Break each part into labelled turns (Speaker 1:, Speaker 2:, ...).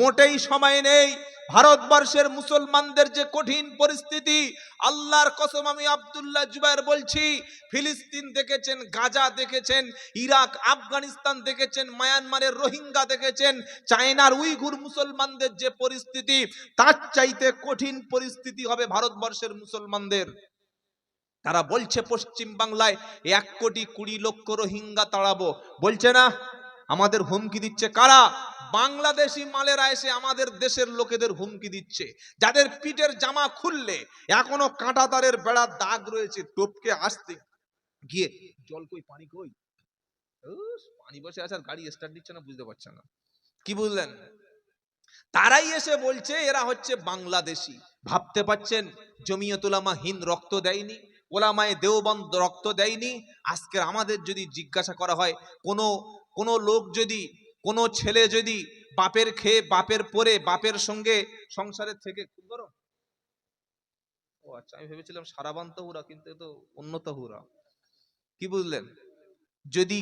Speaker 1: মোটেই সময় নেই। ভারতবর্ষের মুসলমানদের যে কঠিন পরিস্থিতি, আল্লাহর কসম আমি আবদুল্লাহ জুবাইর বলছি, ফিলিস্তিন দেখেছেন, গাজা দেখেছেন, ইরাক, আফগানিস্তান দেখেছেন, মায়ানমারের রোহিঙ্গা দেখেছেন, চায়নার উইঘুর মুসলমানদের যে পরিস্থিতি, তার চাইতে কঠিন পরিস্থিতি হবে ভারতবর্ষের মুসলমানদের। তারা বলছে, পশ্চিম বাংলায় এক কোটি কুড়ি লক্ষ রোহিঙ্গা তাড়াবো। বলছে না, আমাদের হুমকি দিচ্ছে কারা? বাংলাদেশি মালেরা এসে আমাদের দেশের লোকেদের হুমকি দিচ্ছে। যাদের পিঠের জামা খুললে এখনও কাঁটা তারের বেড়ার দাগ রয়েছে, টপকে আসতে গিয়ে জল কই, পানি কই? পানি বসে আছে আর গাড়ি স্টার্ট দিচ্ছে না, বুঝতে পারছে না। কি বুঝলেন? তারাই এসে বলছে, এরা হচ্ছে বাংলাদেশি। ভাবতে পাচ্ছেন জমিয়তুলামা হিন্দ রক্ত দেয়নি, ওলামায়ে দেওবন্দ রক্ত দেয়নি। আজকের আমাদের যদি জিজ্ঞাসা করা হয়, কোনো কোনো লোক যদি কোনো ছেলে যদি বাপের খেয়ে বাপের পরে বাপের সঙ্গে সংসারের থেকে খুব গরম ও আচ্ছা আমি ভেবেছিলাম সারাবান তহুরা কিন্তু তো অন্য তহুরা কি বুঝলেন? যদি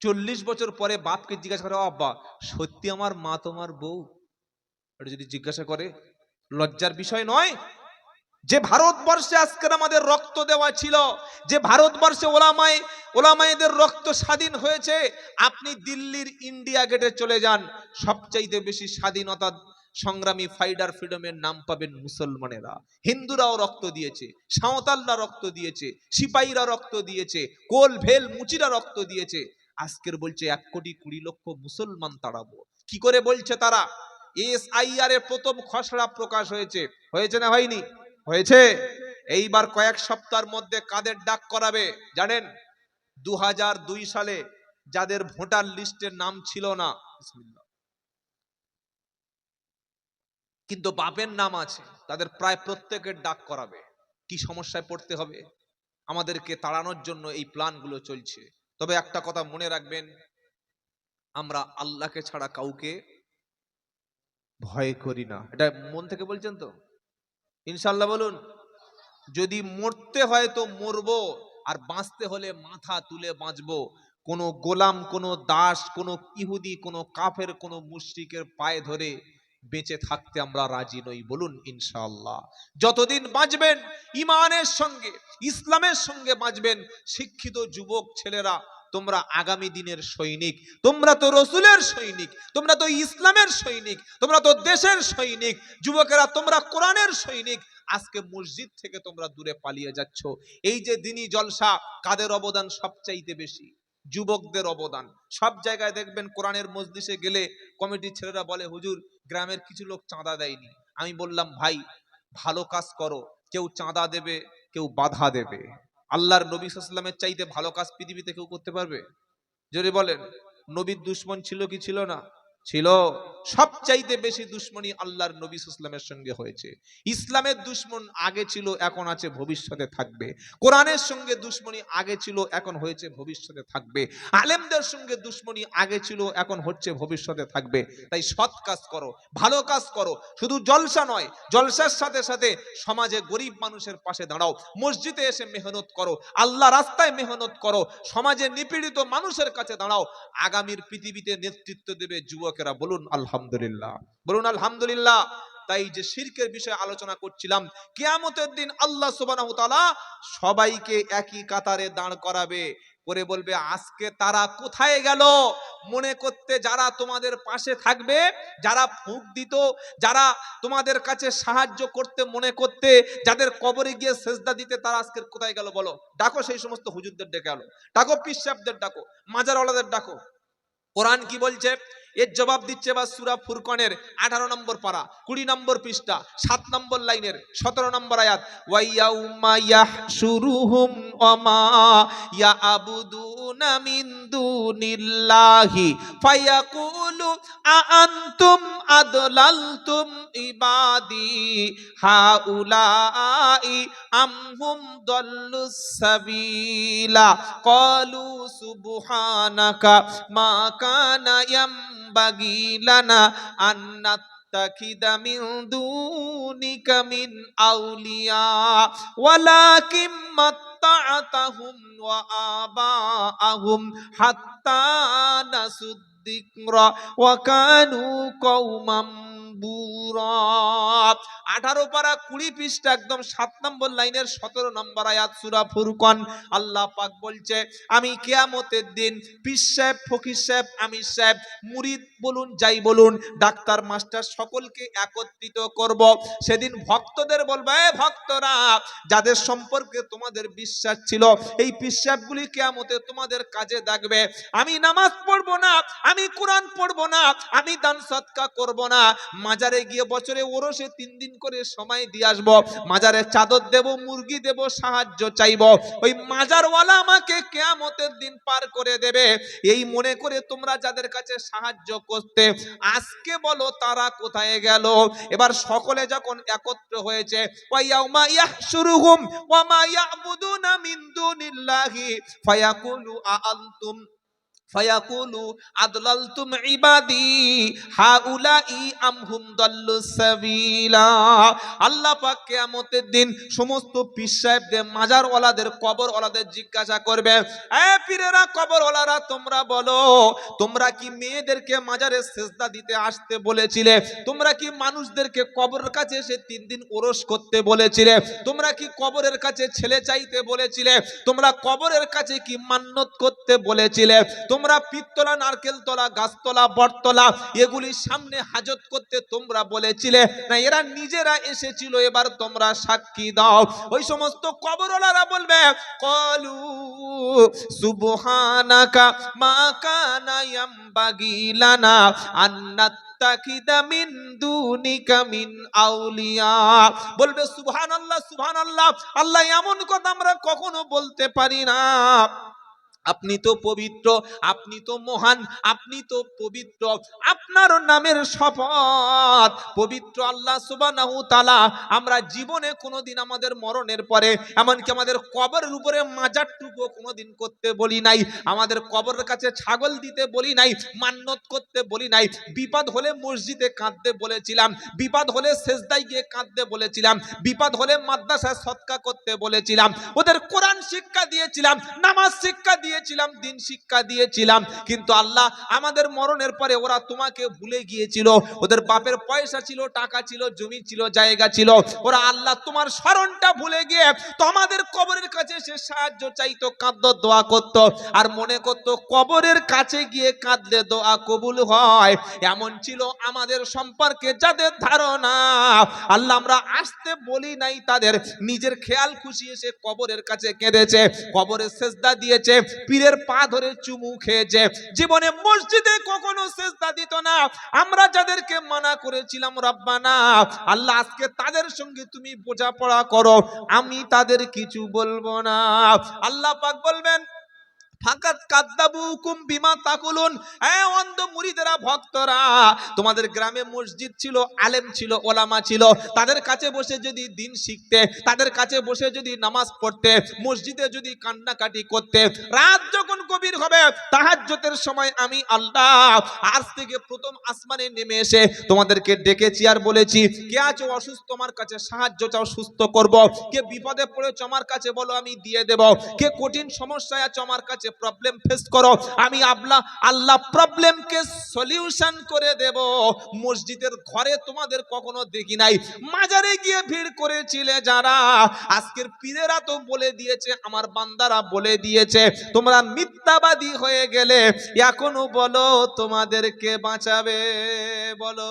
Speaker 1: চল্লিশ বছর পরে বাপকে জিজ্ঞাসা করে, "ও আব্বা, সত্যি আমার মা তোমার বউ? এটা যদি জিজ্ঞাসা করে, লজ্জার বিষয় নয়? যে ভারতবর্ষে আজকের আমাদের রক্ত দেওয়া ছিল, যে ভারতবর্ষে ওলামায় ওলামায়েদের রক্ত স্বাধীন হয়েছে, আপনি দিল্লির ইন্ডিয়া গেটে চলে যান, সবচাইতে বেশি স্বাধীনতা সংগ্রামী ফাইডার ফ্রিডমের নাম পাবেন মুসলমানেরা। হিন্দুরাও রক্ত দিয়েছে, সাঁওতালরা রক্ত দিয়েছে, সিপাহীরা রক্ত দিয়েছে, কোল ভেল মুচিরা রক্ত দিয়েছে। আজকের বলছে এক কোটি কুড়ি লক্ষ মুসলমান তাড়াবো। কি করে বলছে তারা? এসআইআর এর প্রথম খসড়া প্রকাশ হয়েছে হয়েছে না হয়নি? হয়েছে। এইবার কয়েক সপ্তাহের মধ্যে কাদের ডাক করাবে, জানেন? দু দুই সালে যাদের ভোটার লিস্টের নাম ছিল না। কিন্তু বাপের নাম আছে, তাদের প্রায় প্রত্যেকের ডাক করাবে। কি সমস্যায় পড়তে হবে? আমাদেরকে তাড়ানোর জন্য এই প্ল্যানগুলো চলছে। তবে একটা কথা মনে রাখবেন, আমরা আল্লাহকে ছাড়া কাউকে ভয় করি না। এটা মন থেকে বলছেন তো? ইনশাল্লাহ বলুন, যদি মরতে হয় তো মরবো, আর বাঁচতে হলে মাথা তুলে বাঁচবো। কোনো গোলাম, কোনো দাস, কোনো ইহুদি, কোনো কাফের, কোনো মুশ্রিকের পায়ে ধরে বেঁচে থাকতে আমরা রাজি নই, বলুন ইনশাল্লাহ যতদিন বাঁচবেন, ইমানের সঙ্গে, ইসলামের সঙ্গে বাঁচবেন, শিক্ষিত যুবক ছেলেরা তোমরা আগামী দিনের সৈনিক, তোমরা তো রসুলের সৈনিক, তোমরা তো ইসলামের সৈনিক, তোমরা তো দেশের সৈনিক, যুবকেরা তোমরা কোরআনের সৈনিক, আজকে মসজিদ থেকে তোমরা দূরে পালিয়ে যাচ্ছ। এই যে দিনী জলসা, কাদের অবদান সবচাইতে বেশি? যুবকদের অবদান। সব জায়গায় দেখবেন কোরআনের মসজিদে গেলে কমিটির ছেলেরা বলে, হুজুর, গ্রামের কিছু লোক চাঁদা দেয়নি। আমি বললাম, ভাই, ভালো কাজ করো। কেউ চাঁদা দেবে, কেউ বাধা দেবে। আল্লাহর নবী সাল্লামের চাইতে ভালো কাজ পৃথিবীতে কেউ করতে পারবে? যদি বলেন, নবীর দুশ্মন ছিল কি ছিল না? ছিল সব চাইতে বেশি দুশ্মনী আল্লাহর নবী ইসলামের সঙ্গে হয়েছে। ইসলামের দুশ্মন আগে ছিল, এখন আছে, ভবিষ্যতে থাকবে। কোরআনের সঙ্গে দুশ্মনী আগে ছিল, এখন হয়েছে, ভবিষ্যতে থাকবে। আলেমদের সঙ্গে দুশ্মনী আগে ছিল, এখন হচ্ছে, ভবিষ্যতে থাকবে। তাই সৎ কাজ করো, ভালো কাজ করো। শুধু জলসা নয়, জলসার সাথে সাথে সমাজে গরিব মানুষের পাশে দাঁড়াও। মসজিদে এসে মেহনত করো, আল্লাহ রাস্তায় মেহনত করো, সমাজে নিপীড়িত মানুষের কাছে দাঁড়াও। আগামীর পৃথিবীতে নেতৃত্ব দেবে যুবকেরা বলুন, আলহামদুলিল্লাহ। বলুন, আলহামদুলিল্লাহ। তাই যে শিরকের বিষয়ে আলোচনা করছিলাম, কিয়ামতের দিন আল্লাহ সুবহানাহু সবাইকে একই কাতারে দাঁড় করাবে। করে বলবে, আজকে তারা কোথায় গেল? মনে করতে যারা তোমাদের পাশে থাকবে, যারা ফুঁক দিত, যারা তোমাদের কাছে সাহায্য করতে মনে করতে, যাদের কবরে গিয়ে সেজদা দিতে তারা আজকে কোথায় গেল বলো? ডাকো সেই সমস্ত হুজুরদের ডেকে আলো ডাকো, পিসাবদের ডাকো, মাজারওয়ালাদের ডাকো। কোরআন কি বলছে? এর জবাব দিচ্ছে বা সুরা ফুরকনের আঠারো নম্বর পারা, কুড়ি নম্বর পৃষ্ঠা, সাত নম্বর লাইনের, সতেরো নম্বর আয়াত ওয়াইয়াউমা ইয়াহশুরুহুম ওয়ামা ইয়াবুদুনা মিন দুনিল্লাহি, ফায়াকুলু আআনতুম আদলালতুম ইবাদি হাউলাই আমহুম দল্লুস সাবিলা ক্বালু সুবহানাকা মা কানা ইয়ামবাগি ينبغي لنا أن نتخذ من دونك من أولياء ولكن متعتهم وآباءهم حتى نسوا الذكر وكانوا قوما আঠারো পারা কুড়ি পৃষ্ঠা একদম সাত নম্বর লাইনের সতেরো নম্বর আয়াত সুরা ফুরকন। আল্লাহ পাক বলছে, আমি কেয়ামতের দিন পিস সাহেব, ফকির সাহেব সাহেব, মুরিদ বলুন, যাই বলুন, ডাক্তার, মাস্টার সকলকে একত্রিত করব। সেদিন ভক্তদের বলবে, "এ ভক্তরা, যাদের সম্পর্কে তোমাদের বিশ্বাস ছিল, এই পিসাবগুলি কেয়ামতে তোমাদের কাজে দেখবে আমি নামাজ পড়ব না, আমি কোরআন পড়ব না, আমি দান সৎকা করব না। মাজারে গিয়ে বছরে ওরসে তিন দিন করে সময় দিয়ে আসব। মাজারে চাদর দেব, মুরগি দেব, সাহায্য চাইব। ওই মাজারওয়ালা আমাকে কেয়ামতের দিন পার করে দেবে। এই মনে করে তোমরা যাদের কাছে সাহায্য করতে, আজকে বলো তারা কোথায় গেল? এবার সকলে যখন একত্র হয়েছে আআনতুম ইবাদি, হাউলাই আমহুম সাবিলা। আল্লাহ পাক কিয়ামতের দিন সমস্ত পীর সাহেবদের, মাজারওয়ালাদের, কবরওয়ালাদের জিজ্ঞাসা করবে, এ পীরেরা কবরওয়ালারা, তোমরা বলো, তোমরা কি মেয়েদেরকে মাজারে সেজদা দিতে আসতে বলেছিলে? তোমরা কি মানুষদেরকে কবরের কাছে এসে তিন দিন ওরস করতে বলেছিলে? তোমরা কি কবরের কাছে ছেলে চাইতে বলেছিলে? তোমরা কবরের কাছে কি মান্নত করতে বলেছিলে? তোমরা পিত্তলা, নারকেল তলা, গাছতলা, বটতলা, এগুলির সামনে হাজত করতে তোমরা বলেছিলে। না, এরা নিজেরা এসেছিল, এবার তোমরা সাক্ষী দাও। ওই সমস্ত কবরওয়ালারা বলবে, কলু সুবহানাকা মা কানা ইয়ামবাগি লানা আন্নাত নাত্তাখিদা মিন দুনিকা মিন আউলিয়া। আল্লাহ এমন কথা আমরা কখনো বলতে পারি না। আপনি তো পবিত্র, আপনি তো মহান, আপনি তো পবিত্র। আপনার নামের শপথ, পবিত্র আল্লাহ সুবহানাহু তাআলা। আমরা জীবনে কোনোদিন আমাদের মরণের পরে, এমনকি আমাদের কবরের উপরে মাজারটুকু কোনোদিন করতে বলি নাই, আমাদের কবরের কাছে ছাগল দিতে বলি নাই, মান্নত করতে বলি নাই, বিপদ হলে মসজিদে কাঁদতে বলেছিলাম, বিপদ হলে সেজদায় গিয়ে কাঁদতে বলেছিলাম, বিপদ হলে মাদ্রাসায় সৎকা করতে বলেছিলাম, ওদের কোরআন শিক্ষা দিয়েছিলাম, নামাজ শিক্ষা দিয়েছিলাম, দিন শিক্ষা দিয়েছিলাম। কিন্তু আল্লাহ আমাদের মরণের পরে ওরা তোমাকে ভুলে গিয়েছিল। ওদের বাপের পয়সা ছিল, টাকা ছিল, জমি ছিল, জায়গা ছিল। ওরা আল্লাহ তোমার স্মরণটা ভুলে গিয়ে তোমাদের কবরের কাছে সে সাহায্য চাইতো কাঁদ্য দোয়া করত। আর মনে করত, কবরের কাছে গিয়ে কাঁদলে দোয়া কবুল হয়। এমন ছিল আমাদের সম্পর্কে যাদের ধারণা। আল্লাহ আমরা আসতে বলি নাই তাদের। নিজের খেয়াল খুশি এসে কবরের কাছে কেঁদেছে, কবরে সেজদা দিয়েছে। পীরের পা ধরে চুমু খেয়েছে। জীবনে মসজিদে কখনো সেজদা দিত না। আমরা যাদেরকে মানা করেছিলাম, রব্বানা, আল্লাহ, আজকে তাদের সঙ্গে তুমি বোঝাপড়া করো। আমি তাদের কিছু বলব না। আল্লাহ পাক বলবেন তোমাদের গ্রামে মসজিদ ছিল, আলেম ছিল, ওলামা ছিল। তাদের কাছে বসে যদি দিন শিখতে, তাদের কাছে বসে যদি নামাজ পড়তে, মসজিদে যদি কান্নাকাটি করতে, রাত যখন গভীর হবে তাহাজ্জতের সময় আমি আল্লাহ আজ থেকে প্রথম আসমানে নেমে এসে তোমাদেরকে ডেকেছি আর বলেছি, কে আছো অসুস্থ আমার কাছে, সাহায্য চাও, সুস্থ করব। কে বিপদে পড়েছো আমার কাছে, বলো আমি দিয়ে দেব। কে কঠিন সমস্যায় আছো আমার কাছে প্রবলেম ফেস করো। আমি আবলা, আল্লাহ প্রবলেমকে সলিউশন করে দেব। মসজিদের ঘরে তোমাদের কখনো দেখি নাই। মাজারে গিয়ে ভিড় করেছিলে যারা। আজকের পীরেরা তো বলে দিয়েছে, আমার বান্দারা বলে দিয়েছে, তোমরা মিথ্যাবাদী হয়ে গেলে। এখনও বলো, তোমাদেরকে বাঁচাবে, বলো।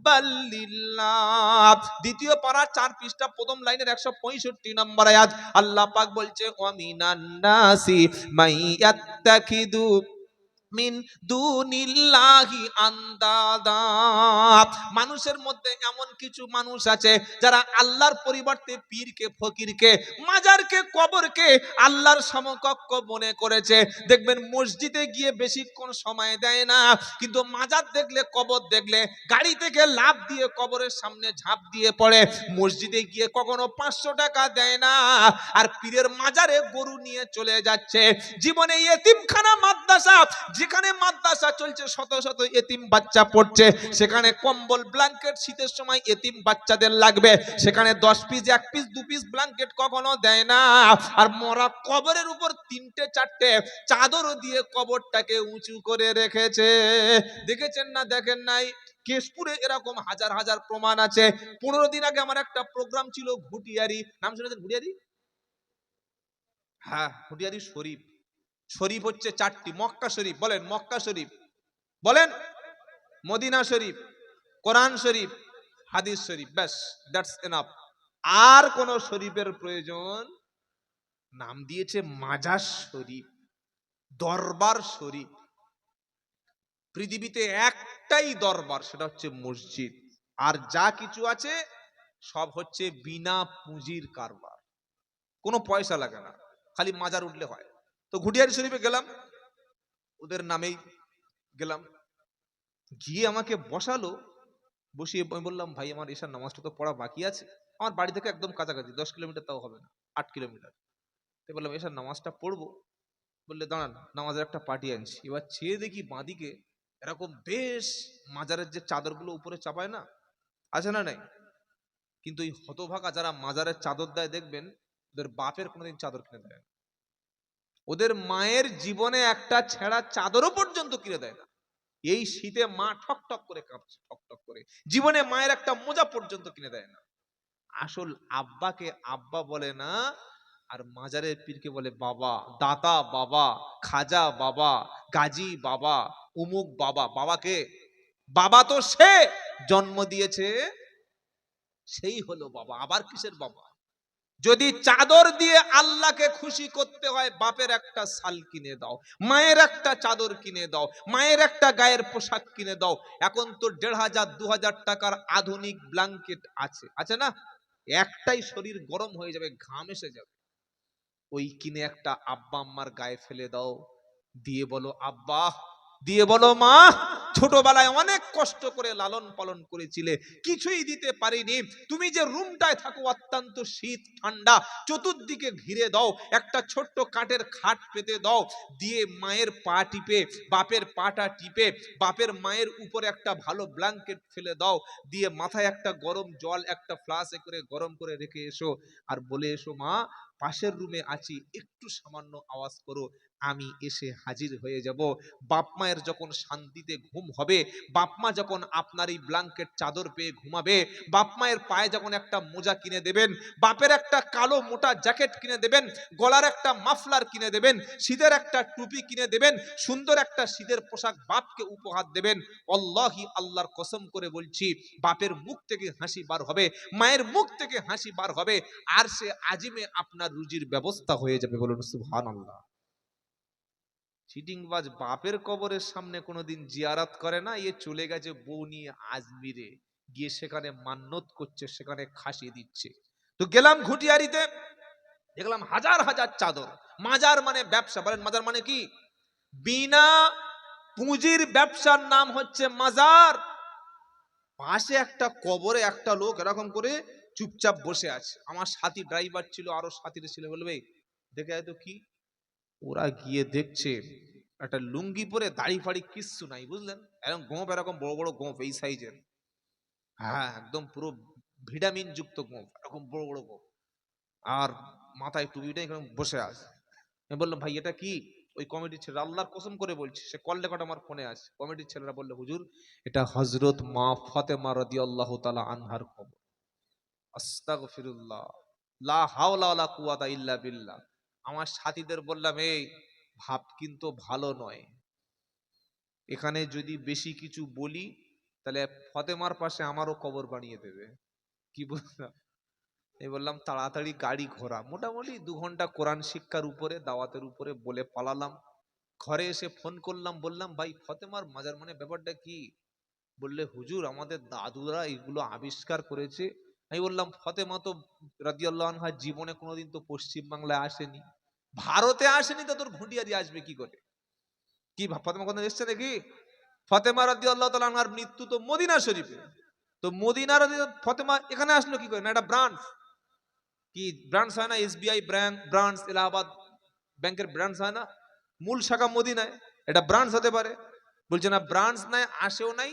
Speaker 1: হুব্বাল্লিল্লাহ দ্বিতীয় পারা চার পৃষ্ঠা, প্রথম লাইনের 165 নম্বর আয়াত। আল্লাহ পাক বলছে অমিনান্নাসি নাসি মাই ইয়াত্তাকিদু মিন দুনিল্লাহি আন্দাদা মানুষের মধ্যে এমন কিছু মানুষ আছে যারা আল্লাহর পরিবর্তে পীরকে, ফকিরকে, মাজারকে, কবরকে আল্লাহর সমকক্ষ মনে করেছে। দেখবেন মসজিদে গিয়ে বেশিক্ষণ সময় দেয় না, কিন্তু মাজার দেখলে, কবর দেখলে, গাড়ি থেকে লাভ দিয়ে কবরের সামনে ঝাঁপ দিয়ে পড়ে। মসজিদে গিয়ে কখনো পাঁচশো টাকা দেয় না, আর পীরের মাজারে গরু নিয়ে চলে যাচ্ছে। জীবনে এতিমখানা মাদ্রাসা, যেখানে মাদ্রাসা চলছে, শত শত এতিম বাচ্চা পড়ছে। সেখানে কম্বল ব্ল্যাঙ্কেট শীতের সময় এতিম বাচ্চাদের লাগবে। সেখানে দশ পিস এক পিস দু পিস ব্ল্যাঙ্কেট কখনো দেয় না। আর মরা কবরের উপর তিনটে, চারটে চাদর দিয়ে কবরটাকে উঁচু করে রেখেছে। দেখেছেন না, দেখেন নাই? কেশপুরে এরকম হাজার হাজার প্রমাণ আছে। পনেরো দিন আগে আমার একটা প্রোগ্রাম ছিল, ঘুটিয়ারি। নাম শুনেছেন ঘুটিয়ারি? হ্যাঁ ঘুটিয়ারি শরীফ। শরীফ হচ্ছে চারটি, মক্কা শরীফ, বলেন মক্কা শরীফ, বলেন মদিনা শরীফ, কোরআন শরীফ, হাদিস শরীফ, ব্যাস, দ্যাটস এনাফ। আর কোন শরীফের প্রয়োজন, নাম দিয়েছে মাজার শরীফ, দরবার শরীফ। পৃথিবীতে একটাই দরবার, সেটা হচ্ছে মসজিদ। আর যা কিছু আছে, সব হচ্ছে বিনা পুঁজির কারবার। কোনো পয়সা লাগে না, খালি মাজার উঠলে হয়। তো ঘুটিয়ারি শরীফে গেলাম, ওদের নামেই গেলাম। গিয়ে আমাকে বসালো, বসিয়ে আমি বললাম, ভাই, আমার এসার নামাজটা তো পড়া বাকি আছে। আমার বাড়ি থেকে একদম কাছাকাছি, দশ কিলোমিটার তাও হবে না, আট কিলোমিটার। তো বললাম এসার নামাজটা পড়ব? বললে, দাঁড়ান, নামাজের একটা পার্টি আনছি। এবার ছেয়ে দেখি বাঁদিকে এরকম বেশ মাজারের যে চাদরগুলো উপরে চাপায় না, আছে না নাই? কিন্তু এই হতভাগা যারা মাজারের চাদর দেয় দেখবেন, ওদের বাপের কোনোদিন চাদর কিনে দেয় না। ওদের মায়ের জীবনে একটা ছেঁড়া চাদরও পর্যন্ত কিনে দেয় না। এই শীতে মা ঠক ঠক করে কাঁপছে, ঠক ঠক করে। জীবনে মায়ের একটা মোজা পর্যন্ত কিনে দেয় না। আসল আব্বাকে আব্বা বলে না, আর মাজারের পীরকে বলে বাবা, দাতা বাবা, খাজা বাবা, গাজী বাবা, উমুক বাবা। বাবাকে, বাবা তো সে, জন্ম দিয়েছে, সেই হলো বাবা। আবার কিসের বাবা? যদি চাদর দিয়ে আল্লাহকে খুশি করতে হয়, বাপের একটা শাল কিনে দাও, মায়ের একটা চাদর কিনে দাও, মায়ের একটা গায়ের পোশাক কিনে দাও। এখন তো দেড় হাজার, দু হাজার টাকার আধুনিক ব্ল্যাঙ্কেট আছে। আছে না? একটাই শরীর গরম হয়ে যাবে, ঘাম এসে যাবে। ওই কিনে একটা আব্বা আম্মার গায়ে ফেলে দাও। দিয়ে বলো, আব্বা দিয়ে বলো, মা, ছোটবেলায় অনেক কষ্ট করে লালন পালন করেছিলে, কিছুই দিতে পারিনি। তুমি যে রুমটায় থাকো অত্যন্ত শীত, ঠান্ডা, চতুর্দিকে ঘিরে দাও, একটা ছোট্ট কাঠের খাট পেতে দাও, দিয়ে মায়ের পা টিপে, বাপের পাটা টিপে, বাপের মায়ের উপরে একটা ভালো ব্ল্যাঙ্কেট ফেলে দাও, দিয়ে মাথায় একটা গরম জল, একটা ফ্লাসে করে গরম করে রেখে এসো। আর বলে এসো, মা, পাশের রুমে আছি, একটু সামান্য আওয়াজ করো। আমি এসে হাজির হয়ে যাব। বাপ মায়ের যখন শান্তিতে ঘুম হবে, বাপ মা যখন আপনার এই ব্ল্যাঙ্কেট চাদর পেয়ে ঘুমাবে, বাপ মায়ের পায়ে যখন একটা মোজা কিনে দেবেন, বাপের একটা কালো মোটা জ্যাকেট কিনে দেবেন, গলার একটা মাফলার কিনে দেবেন, শীতের একটা টুপি কিনে দেবেন, সুন্দর একটা শীতের পোশাক বাপকে উপহার দেবেন অল্লাহি আল্লাহর কসম করে বলছি, বাপের মুখ থেকে হাসি বার হবে, মায়ের মুখ থেকে হাসি বার হবে, আর সে আজিমে আপনার রুজির ব্যবস্থা হয়ে যাবে বলুন সুবহান আল্লাহ চিটিংবাজ বাপের কবরের সামনে কোনোদিন জিয়ারাত করে না, এ চলে গেছে বউ নিয়ে আজমিরে। গিয়ে সেখানে মান্যত করছে, সেখানে খাসি দিচ্ছে। তো গেলাম ঘুটিয়ারিতে দেখলাম হাজার হাজার চাদর। মাজার মানে ব্যবসা, বলেন মাজার মানে কি? বিনা পুঁজির ব্যবসার নাম হচ্ছে মাজার। পাশে একটা কবরে একটা লোক এরকম করে চুপচাপ বসে আছে। আমার সাথী ড্রাইভার ছিল, আরও সাথীর ছিল বলবে, দেখে তো কি ওরা গিয়ে দেখছে একটা লুঙ্গি পরে দাড়ি ফাড়ি কিচ্ছু নাই, বুঝলেন? এরকম গোঁপ এরকম বড় বড় গোঁপ এই সাইজের। হ্যাঁ একদম পুরো ভিটামিন যুক্ত গোঁপ এরকম বড় বড় গোঁপ আর মাথায় টুপিটা এখানে বসে আছে। আমি বললাম, ভাই, এটা কি? ওই কমিটির ছেলে আল্লাহর কসম করে বলছি, সে কল রেকর্ড আমার ফোনে আছে। কমিটির ছেলেরা বলল, হুজুর, এটা হজরত মা ফাতেমা রাদি আল্লাহ তালা আনহার খবর। আস্তাগফিরুল্লাহ। লা হাওলা ওয়ালা ইল্লা বিল্লাহ। আমার সাথীদের বললাম, এই ভাব কিন্তু ভালো নয়। এখানে যদি বেশি কিছু বলি, তাহলে ফতেমার পাশে আমারও কবর বানিয়ে দেবে। কি বললাম আমি বললাম, তাড়াতাড়ি গাড়ি ঘোরা। মোটামুটি দু ঘণ্টা কোরআন শিক্ষার উপরে, দাওয়াতের উপরে বলে পালালাম। ঘরে এসে ফোন করলাম, বললাম, ভাই, ফতেমার মাজার মানে ব্যাপারটা কি? বললে, হুজুর, আমাদের দাদুরা এগুলো আবিষ্কার করেছে আমি বললাম, ফতেমা তো রাদিয়াল্লাহু আনহার জীবনে কোনোদিন তো পশ্চিম বাংলায় আসেনি। ভারতে আসেনি তো তোর ঘুঁটিয়ারি আসবে কি করে? কি ফতেমা কোন এসছে নাকি? ফতেমা রাদিয়াল্লাহু তাআলা আনহার মৃত্যু তো মদিনা শরীফে। তো মদিনা ফতেমা এখানে আসলো কি করে? না, এটা ব্রাঞ্চ। কি ব্রাঞ্চ হয় না? এসবিআই ব্যাংক ব্রাঞ্চ, এলাহাবাদ ব্যাংকের ব্রাঞ্চ হয় না? মূল শাখা মদিনায়। এটা ব্রাঞ্চ হতে পারে। বলছে না, ব্রাঞ্চ নাই, আসেও নাই।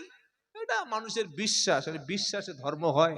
Speaker 1: এটা মানুষের বিশ্বাস। বিশ্বাসে ধর্ম হয়।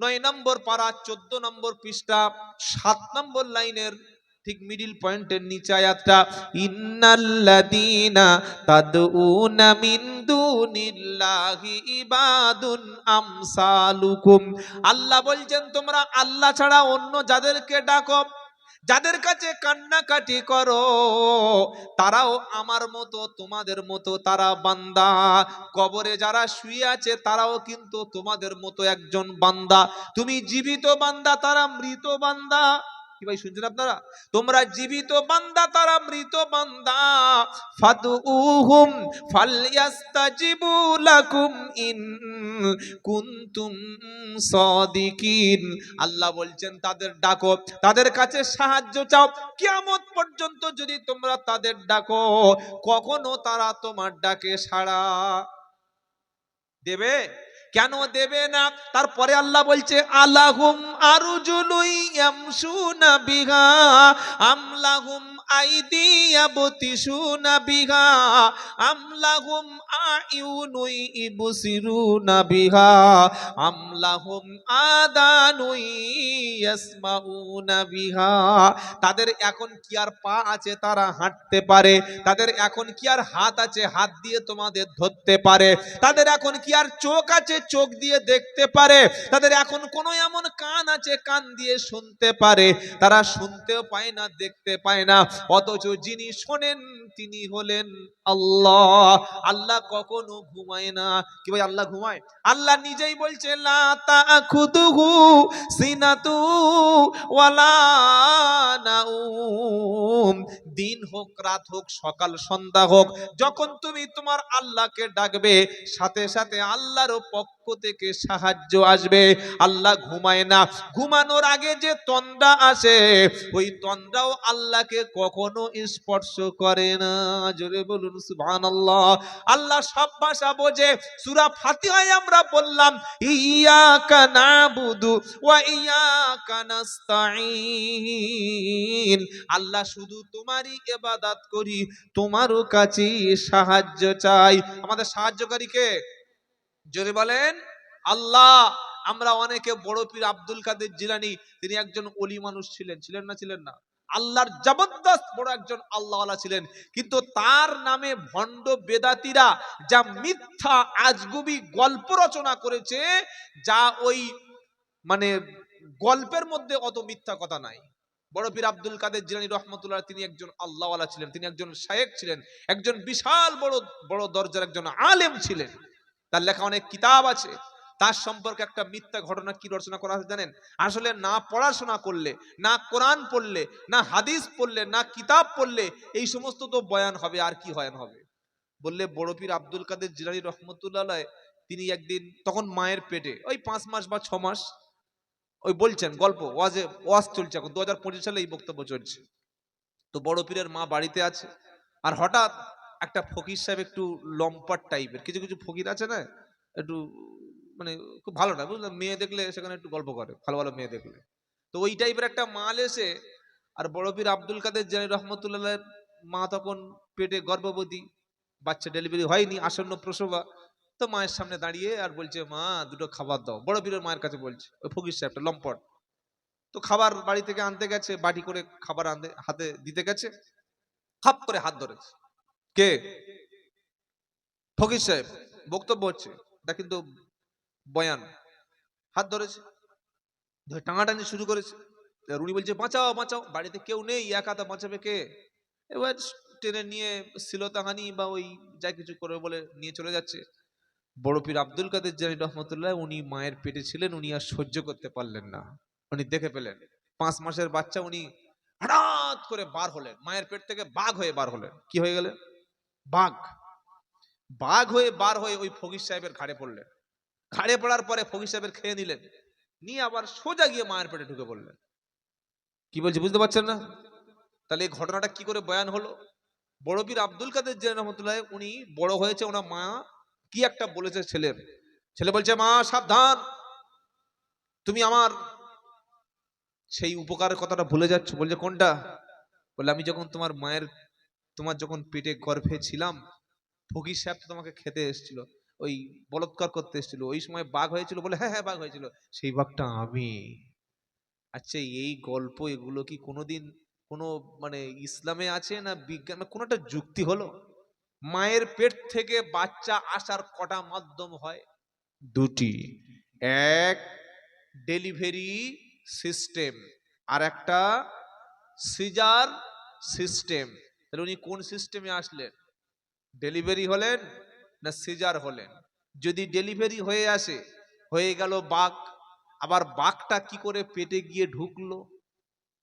Speaker 1: নয় নম্বর পারা চোদ্দ নম্বর পৃষ্ঠা, সাত নম্বর লাইনের ঠিক মিডিল পয়েন্টের নিচে আয়াতটা, ইন্নাল্লাযীনা তাদউনা মিন দুনিল্লাহি ইবাদুন আমসালুকুম। আল্লাহ বলছেন, তোমরা আল্লাহ ছাড়া অন্য যাদেরকে ডাকো যাদের কাছে কান্নাকাটি করো, তারাও আমার মতো, তোমাদের মতো তারা বান্দা। কবরে যারা শুয়ে আছে, তারাও কিন্তু তোমাদের মতো একজন বান্দা। তুমি জীবিত বান্দা, তারা মৃত বান্দা। কি ভাই, শুনছেন আপনারা? তোমরা জীবিত বান্দা, তারা মৃত বান্দা। ইন আল্লাহ বলছেন, তাদের ডাকো, তাদের কাছে সাহায্য চাও। কিয়ামত পর্যন্ত যদি তোমরা তাদের ডাকো, কখনো তারা তোমার ডাকে সাড়া দেবে? কেন দেবে না? তারপরে আল্লাহ বলছে আলাহুম আরুজুলুই ইয়ামশুনা বিহা আমলাহুম আদানুই তাদের এখন কি আর পা আছে তারা হাঁটতে পারে, তাদের এখন কি আর হাত আছে হাত দিয়ে তোমাদের ধরতে পারে, তাদের এখন কি আর চোখ আছে চোখ দিয়ে দেখতে পারে, তাদের এখন কোনো এমন কান আছে কান দিয়ে শুনতে পারে, তারা শুনতেও পায় না, দেখতে পায় না। অথচ যিনি শোনেন, তিনি হলেন আল্লাহ। আল্লাহ কখনো ঘুমায় না। কি ভাই, আল্লাহ ঘুমায়? আল্লাহ নিজেই বলছে দিন হোক, রাত হোক, সকাল, সন্ধ্যা হোক, যখন তুমি তোমার আল্লাহকে ডাকবে, সাথে সাথে আল্লাহর পক্ষ থেকে সাহায্য আসবে। আল্লাহ ঘুমায় না। ঘুমানোর আগে যে তন্দ্রা আসে, ওই তন্দ্রাও আল্লাহকে কখনো স্পর্শ করে না। জোরে বলুন, সুবহানাল্লাহ। আল্লাহ আল্লাহ সব ভাষা বোঝে। সূরা ফাতিহায় আমরা বললাম, ইয়াকা নাবুদু ওয়া ইয়াকা নাস্তাঈন। আল্লাহ শুধু তোমারই ইবাদত করি, তোমারও কাছে সাহায্য চাই। আমাদের সাহায্যকারী কে? জোরে বলেন, আল্লাহ, আমরা অনেকে বড় পীর আব্দুল কাদের জিলানি, তিনি একজন অলি মানুষ ছিলেন। ছিলেন না ছিলেন না। আল্লাহর জবরদস্ত বড় একজন আল্লাহওয়ালা ছিলেন। কিন্তু তার নামে ভণ্ড বেদাতিরা যা মিথ্যা, আজগুবি গল্প রচনা করেছে, যা ওই মানে গল্পের মধ্যে অত মিথ্যা কথা নাই। বড় পীর আব্দুল কাদের জিলানী রহমতুল্লাহ তিনি একজন আল্লাহওয়ালা ছিলেন, তিনি একজন শায়েক ছিলেন, একজন বিশাল বড় বড় দরজার একজন আলেম ছিলেন। তার লেখা অনেক কিতাব আছে। তার সম্পর্কে একটা মিথ্যা ঘটনা কি রচনা করা আছে জানেন? আসলে না পড়াশোনা করলে, না কোরআন পড়লে, না হাদিস পড়লে, না কিতাব পড়লে এই সমস্ত তো বয়ান হবে, আর কি হয়ান হবে? বললে বড় পীর আব্দুল কাদের জিলানী রহমতুল্লাহ তিনি একদিন তখন মায়ের পেটে, ওই পাঁচ মাস বা ছ মাস, ওই বলছেন গল্প, ওয়াজে, ওয়াজ চলছে এখন, দু সালে এই বক্তব্য চলছে। তো বড় পীরের মা বাড়িতে আছে, আর হঠাৎ একটা ফকির সাহেব একটু লম্পাট টাইপের। কিছু কিছু ফকির আছে না, একটু মানে খুব ভালো না, বুঝলেন? মেয়ে দেখলে সেখানে একটু গল্প করে, ভালো ভালো মেয়ে দেখলে। তো ওই টাইপের একটা মাল এসে, আর বড় পীর আব্দুল কাদের জানি রহমতুল্লাহ মা তখন পেটে গর্ভবতী, বাচ্চা ডেলিভারি হয়নি, আসন্ন প্রসবা। তো মায়ের সামনে দাঁড়িয়ে আর বলছে, মা, দুটো খাবার দাও। বড় পীরের মায়ের কাছে বলছে, ওই ফকির সাহেবটা, লম্পট। তো খাবার বাড়ি থেকে আনতে গেছে, বাটি করে খাবার আনতে, হাতে দিতে গেছে, খাপ করে হাত ধরেছে। কে? ফকির সাহেব, বক্তব্য হচ্ছে, এটা কিন্তু বয়ান। হাত ধরেছে, ধরে টাঙাটাঙি শুরু করেছে। উনি বলছে, বাঁচাও বাঁচাও, বাড়িতে কেউ নেই, একা তা বাঁচাবে কে? এবার টেনে নিয়ে শিলতাহানি বা ওই যা কিছু করে বলে নিয়ে চলে যাচ্ছে। বড় পীর আব্দুল কাদের জানি রহমতুল্লাহ উনি মায়ের পেটে ছিলেন, উনি আর সহ্য করতে পারলেন না। উনি দেখে পেলেন, পাঁচ মাসের বাচ্চা উনি হঠাৎ করে বার হলেন, মায়ের পেট থেকে বাঘ হয়ে বার হলেন। কি হয়ে গেলেন বাঘ। বাঘ হয়ে বার হয়ে ওই ফকির সাহেবের ঘাড়ে পড়লেন। ঘাড়ে পড়ার পরে ফকির সাহেবের খেয়ে নিলেন। নিয়ে আবার সোজা গিয়ে মায়ের পেটে ঢুকে পড়লেন। কি বলছি বুঝতে পারছেন না? তাহলে এই ঘটনাটা কি করে বয়ান হলো? বড় পীর আব্দুল কাদের জেন রহমতুল্লাহ, উনি বড় হয়েছে, ওনার মা কি একটা বলেছে ছেলের ছেলে বলছে, মা, সাবধান। তুমি আমার সেই উপকারের কথাটা ভুলে যাচ্ছ। বলছে, কোনটা? বলে আমি যখন তোমার মায়ের তোমার যখন পেটে গর্ভে ছিলাম, ফকির সাহেব তোমাকে খেতে এসেছিল, ওই বলৎকার করতে এসেছিল, ওই সময় বাঘ হয়েছিল বলে হ্যাঁ হ্যাঁ বাঘ হয়েছিল, সেই বাঘটা আমি। আচ্ছা এই গল্প, এগুলো কি কোনোদিন কোনো মানে ইসলামে আছে না বিজ্ঞান কোনো একটা যুক্তি হলো? মায়ের পেট থেকে বাচ্চা আসার কটা মাধ্যম হয়? দুটি। এক, ডেলিভারি সিস্টেম, আর একটা সিজার সিস্টেম। তাহলে উনি কোন সিস্টেমে আসলেন? ডেলিভারি হলেন না সিজার হলেন? যদি ডেলিভারি হয়ে আসে, হয়ে গেল বাঘ, আবার বাঘটা কি করে পেটে গিয়ে ঢুকলো?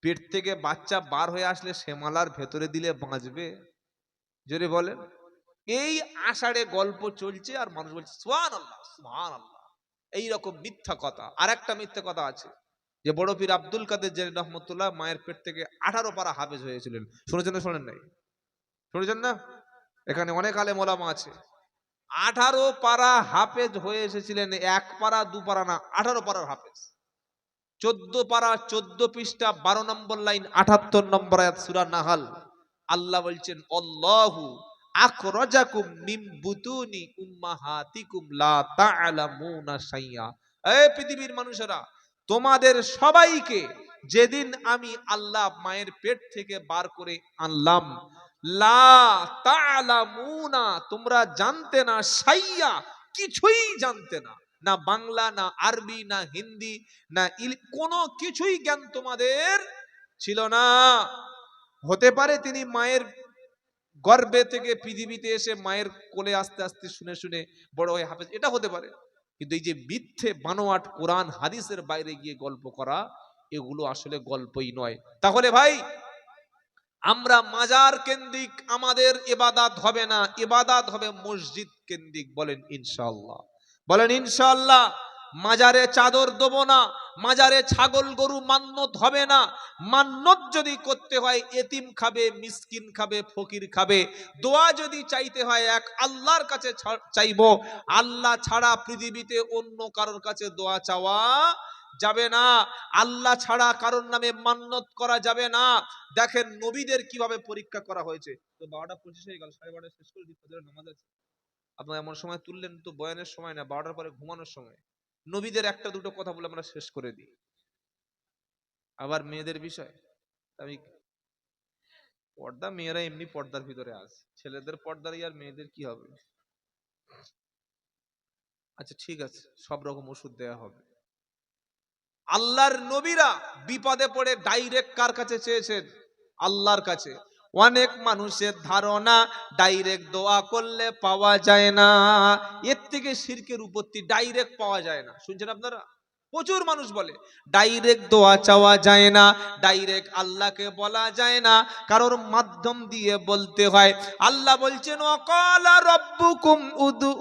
Speaker 1: পেট থেকে বাচ্চা বার হয়ে আসলে শ্যামালার ভেতরে দিলে বাঁচবে? জোরে বলেন। এই আষাঢ়ে গল্প চলছে আর মানুষ বলছে সোহান আল্লাহ সোহান আল্লাহ এইরকম মিথ্যা কথা। আর একটা মিথ্যা কথা আছে। যে বড় পীর আব্দুল কাদের জেন রহমতুল্লাহ মায়ের পেট থেকে আঠারো পারা হাফেজ হয়েছিলেন। শুনেছেন শোনেন নাই? শুনেছেন না? এখানে অনেক আলে মোলামা আছে। আঠারো পারা হাফেজ হয়ে এসেছিলেন, এক পারা, দু পারা না, আঠারো পারার হাফেজ। চোদ্দ পারা, চোদ্দ পৃষ্ঠা, বারো নম্বর লাইন আঠাত্তর নম্বর আয়াত, সুরা নাহাল। আল্লাহ বলছেন অল্লাহু আখরাজাকুম মিন বুতুনি উম্মাহাতিকুম লা তা'লামুনা শাইয়া। এই পৃথিবীর মানুষেরা, তোমাদের সবাইকে যেদিন আমি আল্লাহ মায়ের পেট থেকে বার করে আনলাম লা তোমরা জানতে না, সাইয়া কিছুই জানতে না। না বাংলা, না আরবি, না হিন্দি, না কোনো কিছুই জ্ঞান তোমাদের ছিল না। হতে পারে তিনি মায়ের গর্ভে থেকে পৃথিবীতে এসে মায়ের কোলে আস্তে আস্তে শুনে শুনে বড় হয়ে হাফেজ, এটা হতে পারে। কিন্তু এই যে মিথ্যে বানোয়াট কোরআন, হাদিসের বাইরে গিয়ে গল্প করা, এগুলো আসলে গল্পই নয়। তাহলে ভাই আমরা মাজার কেন্দ্রিক আমাদের এবাদাত হবে না এবাদাত হবে মসজিদ কেন্দ্রিক বলেন ইনশাল্লাহ বলেন ইনশাল্লাহ মাজারে চাদর দেবো না, মাজারে ছাগল গরু মান্যত হবে না, মান্যত যদি করতে হয়, এতিম খাবে, মিসকিন খাবে, ফকির খাবে, দোয়া যদি চাইতে হয়, এক আল্লাহর কাছে চাইব, আল্লাহ ছাড়া পৃথিবীতে অন্য কারোর কাছে দোয়া চাওয়া যাবে না। আল্লাহ ছাড়া কারোর নামে মান্যত করা যাবে না। দেখেন নবীদের কীভাবে পরীক্ষা করা হয়েছে। তো বারোটা পঁচিশ হয়ে গেল, সাড়ে বারোটা শেষ করে নামাজ আছে। আপনার এমন সময় তুললেন তো বয়ানের সময় না, বারোটার পরে ঘুমানোর সময়। নবীদের একটা দুটো কথা বলে আমরা শেষ করে দিই। আবার মেয়েদের বিষয়। আমি পর্দা, মেয়েরা এমনি পর্দার ভিতরে আছে। ছেলেদের পর্দারই আর মেয়েদের কি হবে? আচ্ছা ঠিক আছে। সব রকম ওষুধ দেয়া হবে। আল্লাহর নবীরা বিপদে পড়ে ডাইরেক্ট কার কাছে চেয়েছেন? আল্লাহর কাছে। অনেক মানুষের ধারণা ডাইরেক্ট দোয়া করলে পাওয়া যায় না। এর থেকে শিরকের উপত্তি ডাইরেক্ট পাওয়া যায় না। শুনছেন আপনারা? প্রচুর মানুষ বলে ডাইরেক্ট দোয়া চাওয়া যায় না ডাইরেক্ট আল্লাহকে বলা যায় না। কারোর মাধ্যম দিয়ে বলতে হয়, আল্লাহ বলছেন, অকালা রব্বুকুম উদু